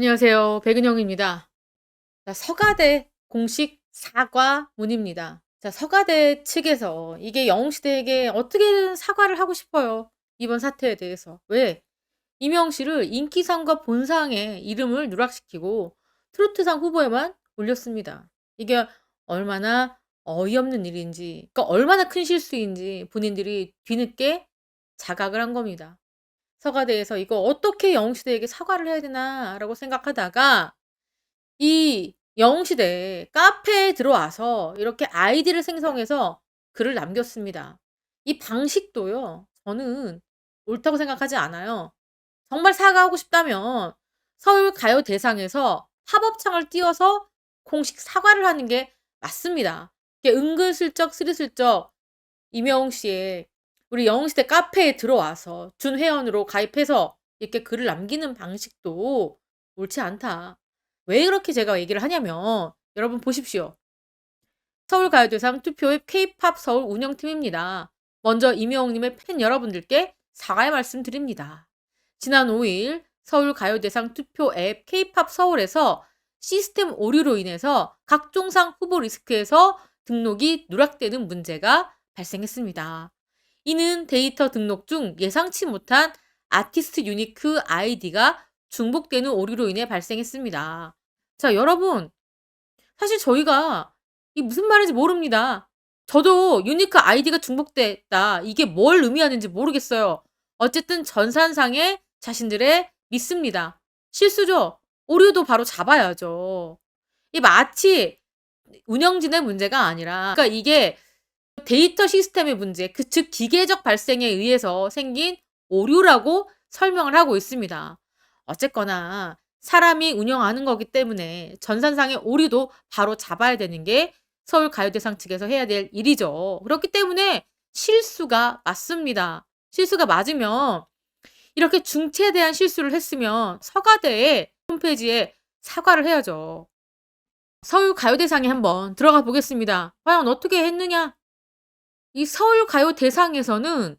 안녕하세요. 백은영입니다. 자, 서가대 공식 사과문입니다. 자, 서가대 측에서 이게 영웅시대에게 어떻게든 사과를 하고 싶어요. 이번 사태에 대해서. 왜? 이명 씨를 인기상과 본상의 이름을 누락시키고 트로트상 후보에만 올렸습니다. 이게 얼마나 어이없는 일인지, 그러니까 얼마나 큰 실수인지 본인들이 뒤늦게 자각을 한 겁니다. 서가대에서 이거 어떻게 영웅시대에게 사과를 해야 되나라고 생각하다가 이 영웅시대 카페에 들어와서 이렇게 아이디를 생성해서 글을 남겼습니다. 이 방식도요. 저는 옳다고 생각하지 않아요. 정말 사과하고 싶다면 서울 가요 대상에서 합업창을 띄워서 공식 사과를 하는 게 맞습니다. 은근슬쩍 스리슬쩍 이명웅 씨의 우리 영웅시대 카페에 들어와서 준회원으로 가입해서 이렇게 글을 남기는 방식도 옳지 않다. 왜 그렇게 제가 얘기를 하냐면 여러분 보십시오. 서울가요대상 투표의 K-팝 서울 운영팀입니다. 먼저 이명웅님의 팬 여러분들께 사과의 말씀 드립니다. 지난 5일 서울가요대상 투표 앱 K-팝 서울에서 시스템 오류로 인해서 각종상 후보 리스크에서 등록이 누락되는 문제가 발생했습니다. 이는 데이터 등록 중 예상치 못한 아티스트 유니크 아이디가 중복되는 오류로 인해 발생했습니다. 자, 여러분. 사실 저희가 이 무슨 말인지 모릅니다. 저도 유니크 아이디가 중복됐다. 이게 뭘 의미하는지 모르겠어요. 어쨌든 전산상에 자신들의 믿습니다. 실수죠? 오류도 바로 잡아야죠. 이 마치 운영진의 문제가 아니라, 그러니까 이게 데이터 시스템의 문제, 그 즉 기계적 발생에 의해서 생긴 오류라고 설명을 하고 있습니다. 어쨌거나 사람이 운영하는 거기 때문에 전산상의 오류도 바로 잡아야 되는 게 서울 가요대상 측에서 해야 될 일이죠. 그렇기 때문에 실수가 맞습니다. 실수가 맞으면 이렇게 중체대한 실수를 했으면 서가대의 홈페이지에 사과를 해야죠. 서울 가요대상에 한번 들어가 보겠습니다. 과연 어떻게 했느냐? 이 서울 가요 대상에서는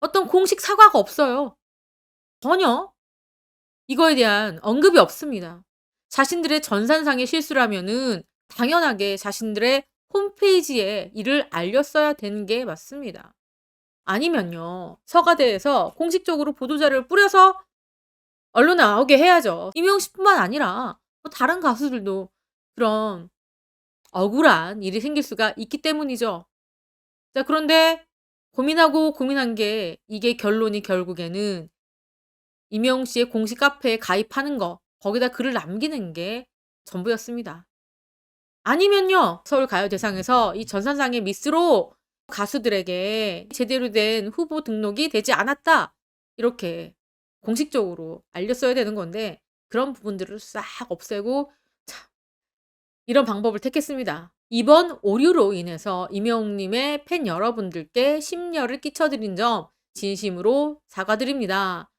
어떤 공식 사과가 없어요. 전혀 이거에 대한 언급이 없습니다. 자신들의 전산상의 실수라면은 당연하게 자신들의 홈페이지에 이를 알렸어야 되는 게 맞습니다. 아니면요. 서가대에서 공식적으로 보도자를 뿌려서 언론에 나오게 해야죠. 임영 씨뿐만 아니라 뭐 다른 가수들도 그런 억울한 일이 생길 수가 있기 때문이죠. 자, 그런데 고민하고 고민한 게 이게 결론이 결국에는 이명웅 씨의 공식 카페에 가입하는 거, 거기다 글을 남기는 게 전부였습니다. 아니면요, 서울 가요 대상에서 이 전산상의 미스로 가수들에게 제대로 된 후보 등록이 되지 않았다. 이렇게 공식적으로 알렸어야 되는 건데, 그런 부분들을 싹 없애고, 참, 이런 방법을 택했습니다. 이번 오류로 인해서 임영웅님의 팬 여러분들께 심려를 끼쳐드린 점 진심으로 사과드립니다.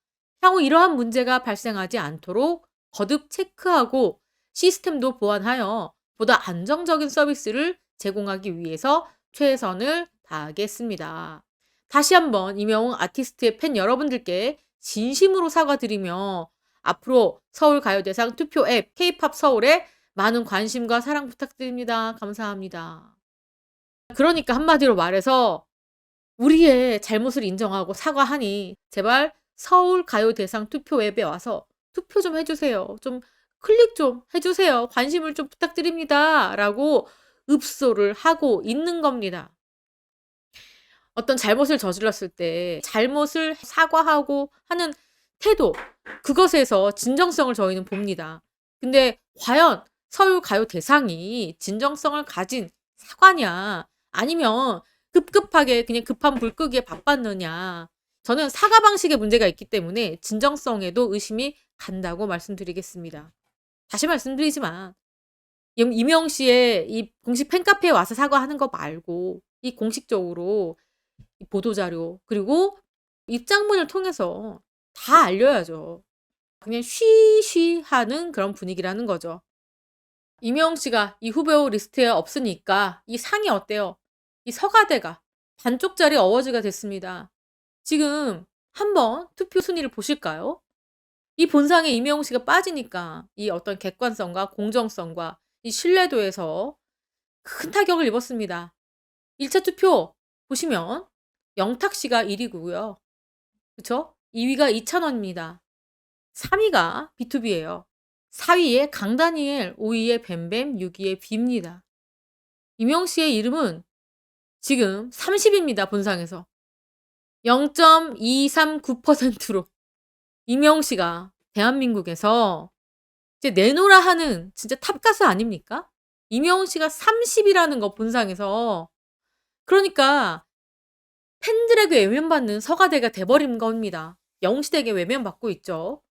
향후 이러한 문제가 발생하지 않도록 거듭 체크하고 시스템도 보완하여 보다 안정적인 서비스를 제공하기 위해서 최선을 다하겠습니다. 다시 한번 임영웅 아티스트의 팬 여러분들께 진심으로 사과드리며 앞으로 서울가요대상 투표 앱 K-팝 서울에 많은 관심과 사랑 부탁드립니다. 감사합니다. 그러니까 한마디로 말해서 우리의 잘못을 인정하고 사과하니 제발 서울 가요 대상 투표 앱에 와서 투표 좀 해주세요. 좀 클릭 좀 해주세요. 관심을 좀 부탁드립니다. 라고 읍소를 하고 있는 겁니다. 어떤 잘못을 저질렀을 때 잘못을 사과하고 하는 태도, 그것에서 진정성을 저희는 봅니다. 근데 과연 서울 가요 대상이 진정성을 가진 사과냐 아니면 급급하게 그냥 급한 불 끄기에 바빴느냐 저는 사과 방식에 문제가 있기 때문에 진정성에도 의심이 간다고 말씀드리겠습니다. 다시 말씀드리지만 이명 씨의 이 공식 팬카페에 와서 사과하는 거 말고 이 공식적으로 보도 자료 그리고 입장문을 통해서 다 알려야죠. 그냥 쉬쉬하는 그런 분위기라는 거죠. 이명 씨가 이 후보 리스트에 없으니까 이 상이 어때요? 이 서가대가 반쪽짜리 어워즈가 됐습니다. 지금 한번 투표 순위를 보실까요? 이 본상에 이명웅 씨가 빠지니까 이 어떤 객관성과 공정성과 이 신뢰도에서 큰 타격을 입었습니다. 1차 투표 보시면 영탁 씨가 1위고요. 그쵸? 2위가 이찬원입니다. 3위가 B2B예요. 4위에 강다니엘, 5위에 뱀뱀, 6위에 비입니다. 이명 씨의 이름은 지금 30입니다. 본상에서. 0.239%로 이명 씨가 대한민국에서 이제 내노라 하는 진짜 탑가수 아닙니까? 이명훈 씨가 30이라는 거 본상에서 그러니까 팬들에게 외면받는 서가대가 돼버린 겁니다. 영웅시대에게 외면받고 있죠.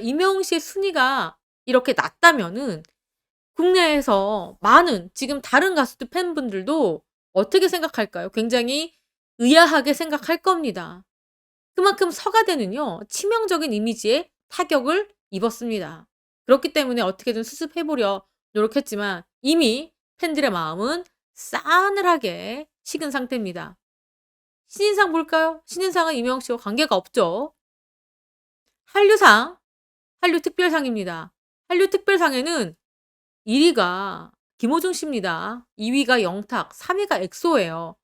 이명웅 씨의 순위가 이렇게 낮다면은 국내에서 많은 지금 다른 가수들 팬분들도 어떻게 생각할까요? 굉장히 의아하게 생각할 겁니다. 그만큼 서가대는요, 치명적인 이미지에 타격을 입었습니다. 그렇기 때문에 어떻게든 수습해보려 노력했지만 이미 팬들의 마음은 싸늘하게 식은 상태입니다. 신인상 볼까요? 신인상은 이명웅 씨와 관계가 없죠. 한류상, 한류 특별상입니다. 한류 특별상에는 1위가 김호중 씨입니다. 2위가 영탁, 3위가 엑소예요.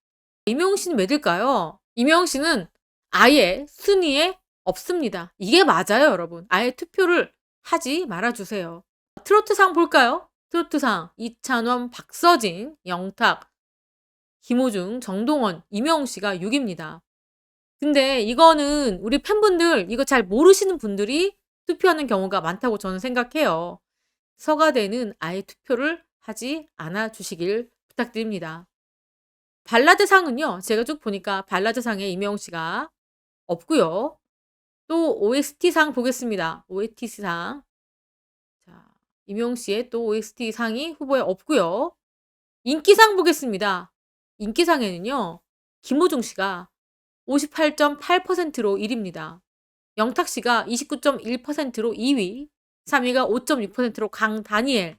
이명웅 씨는 왜 될까요? 이명웅 씨는 아예 순위에 없습니다. 이게 맞아요, 여러분. 아예 투표를 하지 말아주세요. 트로트상 볼까요? 트로트상 이찬원, 박서진, 영탁, 김호중, 정동원, 이명웅 씨가 6입니다. 근데 이거는 우리 팬분들 이거 잘 모르시는 분들이 투표하는 경우가 많다고 저는 생각해요. 서가대는 아예 투표를 하지 않아 주시길 부탁드립니다. 발라드상은요. 제가 쭉 보니까 발라드상에 이명웅 씨가 없고요. 또 OST상 보겠습니다. OST상. 자, 이명웅 씨의 또 OST상이 후보에 없고요. 인기상 보겠습니다. 인기상에는요. 김호중 씨가 58.8%로 1위입니다. 영탁 씨가 29.1%로 2위, 3위가 5.6%로 강다니엘,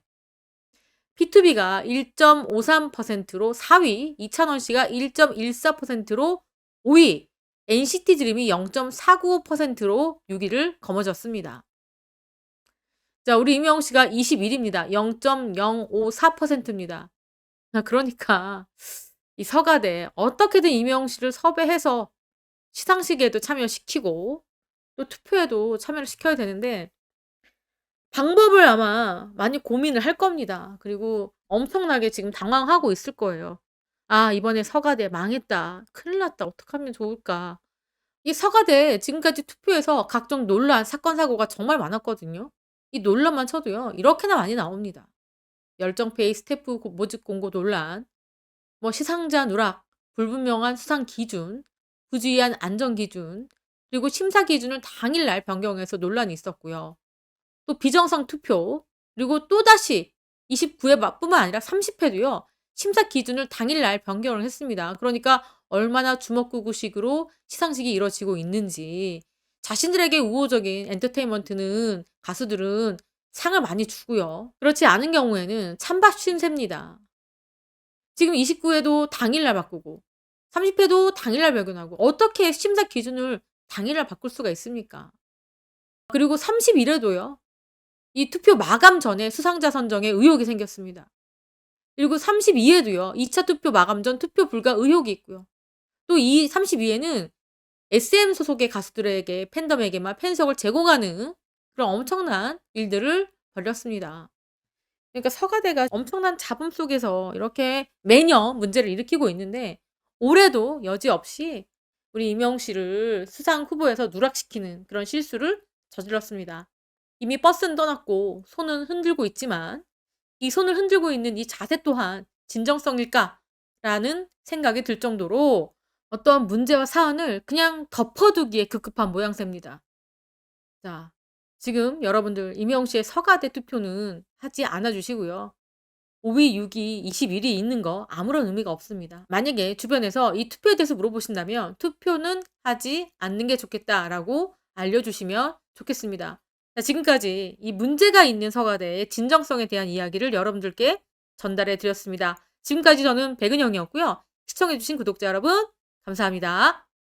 B2B가 1.53%로 4위, 이찬원 씨가 1.14%로 5위, NCT 드림이 0.495%로 6위를 거머쥐었습니다. 자, 우리 임영웅 씨가 21위입니다. 0.054%입니다. 그러니까 이 서가대 어떻게든 이명웅 씨를 섭외해서 시상식에도 참여시키고 또 투표에도 참여를 시켜야 되는데 방법을 아마 많이 고민을 할 겁니다. 그리고 엄청나게 지금 당황하고 있을 거예요. '아 이번에 서가대 망했다. 큰일 났다. 어떡하면 좋을까.' 이 서가대 지금까지 투표에서 각종 논란, 사건, 사고가 정말 많았거든요. 이 논란만 쳐도요. 이렇게나 많이 나옵니다. 열정페이 스태프 모집 공고 논란, 뭐 시상자 누락, 불분명한 수상 기준, 부주의한 안전 기준, 그리고 심사 기준을 당일날 변경해서 논란이 있었고요. 또 비정상 투표, 그리고 또다시 29회 뿐만 아니라 30회도요. 심사 기준을 당일날 변경을 했습니다. 그러니까 얼마나 주먹구구식으로 시상식이 이루어지고 있는지 자신들에게 우호적인 엔터테인먼트는 가수들은 상을 많이 주고요. 그렇지 않은 경우에는 찬밥 신세입니다. 지금 29회도 당일날 바꾸고 30회도 당일날 발견하고 어떻게 심사 기준을 당일날 바꿀 수가 있습니까? 그리고 31회도요. 이 투표 마감 전에 수상자 선정에 의혹이 생겼습니다. 그리고 32회도요. 2차 투표 마감 전 투표 불가 의혹이 있고요. 또 이 32회는 SM 소속의 가수들에게 팬덤에게만 팬석을 제공하는 그런 엄청난 일들을 벌였습니다. 그러니까 서가대가 엄청난 잡음 속에서 이렇게 매년 문제를 일으키고 있는데 올해도 여지없이 우리 이명 씨를 수상 후보에서 누락시키는 그런 실수를 저질렀습니다. 이미 버스는 떠났고 손은 흔들고 있지만 이 손을 흔들고 있는 이 자세 또한 진정성일까라는 생각이 들 정도로 어떤 문제와 사안을 그냥 덮어두기에 급급한 모양새입니다. 자, 지금 여러분들 이명 씨의 서가대 투표는 하지 않아 주시고요. 5위, 6위, 21위 있는 거 아무런 의미가 없습니다. 만약에 주변에서 이 투표에 대해서 물어보신다면 투표는 하지 않는 게 좋겠다라고 알려주시면 좋겠습니다. 자, 지금까지 이 문제가 있는 서가대의 진정성에 대한 이야기를 여러분들께 전달해 드렸습니다. 지금까지 저는 백은영이었고요. 시청해주신 구독자 여러분, 감사합니다.